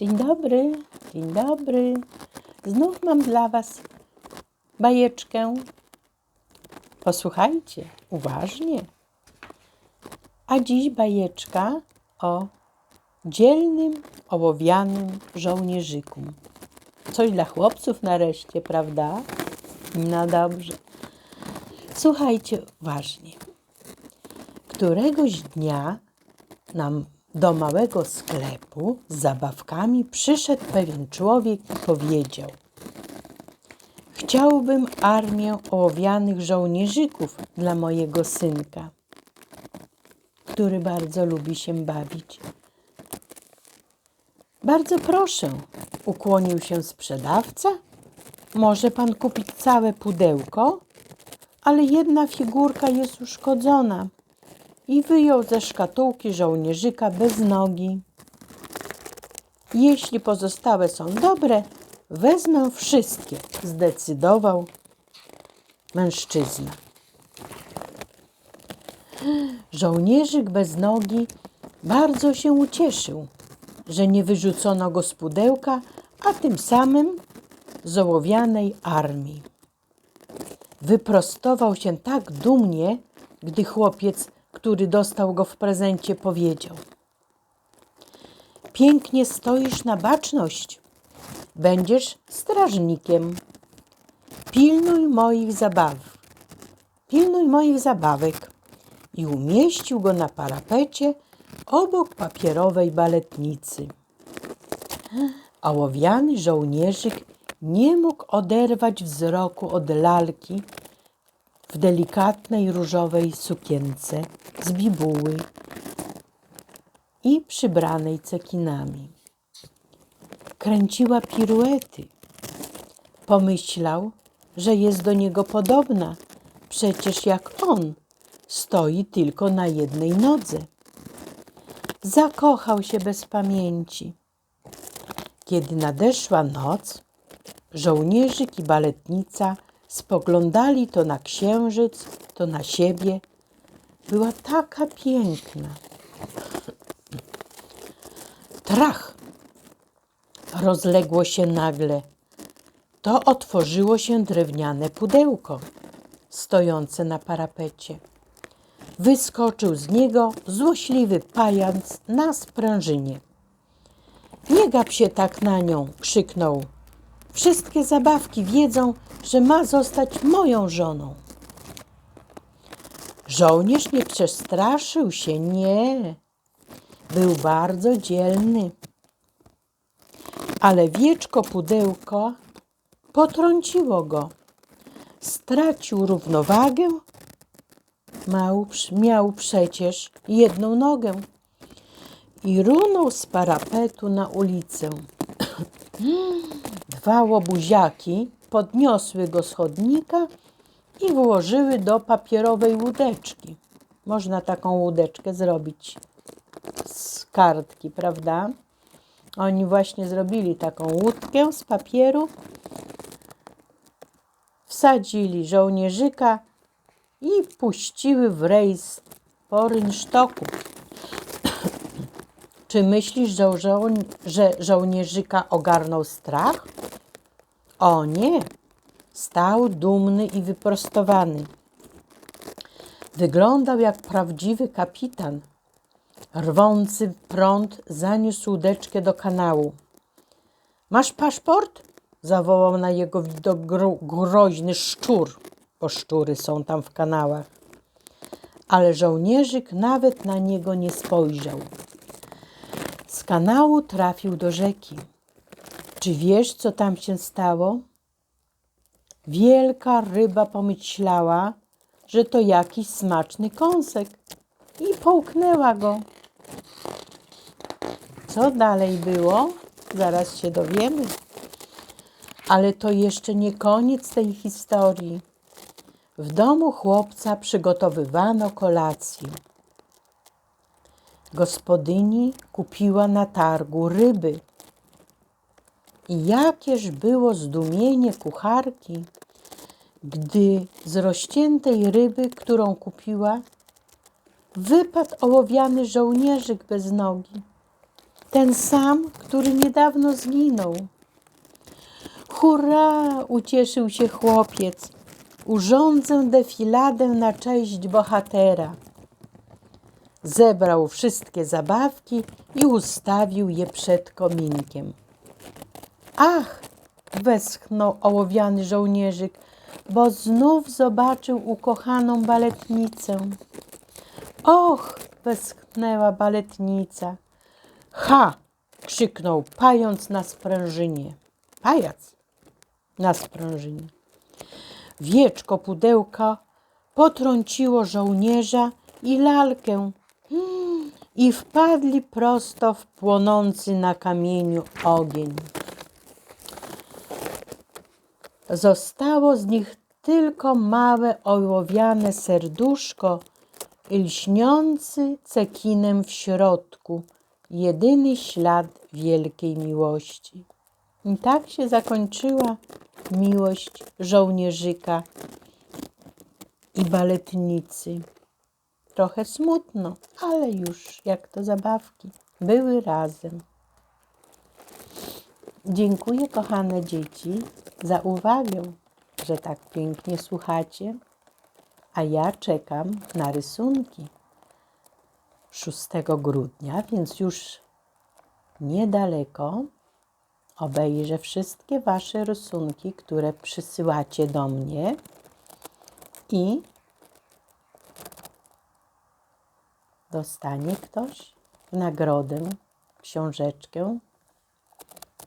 Dzień dobry, dzień dobry. Znów mam dla Was bajeczkę. Posłuchajcie uważnie. A dziś bajeczka o dzielnym, ołowianym żołnierzyku. Coś dla chłopców nareszcie, prawda? No dobrze. Słuchajcie uważnie. Któregoś dnia nam do małego sklepu z zabawkami przyszedł pewien człowiek i powiedział: Chciałbym armię ołowianych żołnierzyków dla mojego synka, który bardzo lubi się bawić. Bardzo proszę, ukłonił się sprzedawca. Może pan kupić całe pudełko, ale jedna figurka jest uszkodzona i wyjął ze szkatułki żołnierzyka bez nogi. Jeśli pozostałe są dobre, wezmę wszystkie, zdecydował mężczyzna. Żołnierzyk bez nogi bardzo się ucieszył, że nie wyrzucono go z pudełka, a tym samym z ołowianej armii. Wyprostował się tak dumnie, gdy chłopiec, który dostał go w prezencie, powiedział: Pięknie stoisz na baczność. Będziesz strażnikiem. Pilnuj moich zabaw. Pilnuj moich zabawek. I umieścił go na parapecie obok papierowej baletnicy. Ołowiany żołnierzyk nie mógł oderwać wzroku od lalki w delikatnej różowej sukience z bibuły i przybranej cekinami. Kręciła piruety. Pomyślał, że jest do niego podobna, przecież jak on stoi tylko na jednej nodze. Zakochał się bez pamięci. Kiedy nadeszła noc, żołnierzyk i baletnica spoglądali to na księżyc, to na siebie. Była taka piękna. Trach! Rozległo się nagle. To otworzyło się drewniane pudełko stojące na parapecie. Wyskoczył z niego złośliwy pajac na sprężynie. Nie gap się tak na nią, krzyknął. Wszystkie zabawki wiedzą, że ma zostać moją żoną. Żołnierz nie przestraszył się, nie. Był bardzo dzielny. Ale wieczko pudełko potrąciło go. Stracił równowagę. Miał przecież jedną nogę i runął z parapetu na ulicę. Dwa łobuziaki podniosły go z chodnika i włożyły do papierowej łódeczki. Można taką łódeczkę zrobić z kartki, prawda? Oni właśnie zrobili taką łódkę z papieru, wsadzili żołnierzyka i puściły w rejs po rynsztoku. Czy myślisz, że, żoł- że żołnierzyka ogarnął strach? O nie! Stał dumny i wyprostowany. Wyglądał jak prawdziwy kapitan. Rwący prąd zaniósł łódeczkę do kanału. Masz paszport? Zawołał na jego widok gro- groźny szczur, bo szczury są tam w kanałach. Ale żołnierzyk nawet na niego nie spojrzał. Z kanału trafił do rzeki. Czy wiesz, co tam się stało? Wielka ryba pomyślała, że to jakiś smaczny kąsek i połknęła go. Co dalej było? Zaraz się dowiemy. Ale to jeszcze nie koniec tej historii. W domu chłopca przygotowywano kolację. Gospodyni kupiła na targu ryby. Jakież było zdumienie kucharki, gdy z rozciętej ryby, którą kupiła, wypadł ołowiany żołnierzyk bez nogi. Ten sam, który niedawno zginął. Hurra! ucieszył się chłopiec. Urządzę defiladę na cześć bohatera. Zebrał wszystkie zabawki i ustawił je przed kominkiem. Ach! westchnął ołowiany żołnierzyk, bo znów zobaczył ukochaną baletnicę. Och! westchnęła baletnica. Ha! krzyknął pając na sprężynie. Pajac na sprężynie. Wieczko pudełka potrąciło żołnierza i lalkę Mm, i wpadli prosto w płonący na kamieniu ogień. Zostało z nich tylko małe ołowiane serduszko i lśniący cekinem w środku, jedyny ślad wielkiej miłości. I tak się zakończyła miłość żołnierzyka i baletnicy. Trochę smutno, ale już jak to zabawki. Były razem. Dziękuję, kochane dzieci, za uwagę, że tak pięknie słuchacie, a ja czekam na rysunki 6 grudnia, więc już niedaleko obejrzę wszystkie Wasze rysunki, które przysyłacie do mnie i dostanie ktoś nagrodę książeczkę.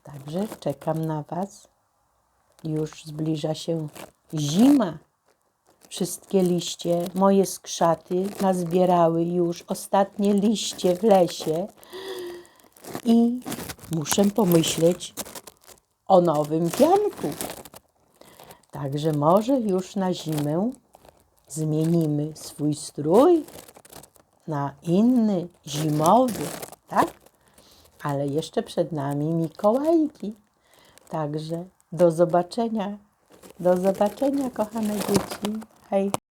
Także czekam na Was. Już zbliża się zima. Wszystkie liście, moje skrzaty nazbierały już ostatnie liście w lesie i muszę pomyśleć o nowym pianku. Także może już na zimę zmienimy swój strój na inny, zimowy, tak? Ale jeszcze przed nami Mikołajki. Także do zobaczenia. Do zobaczenia, kochane dzieci. Hej.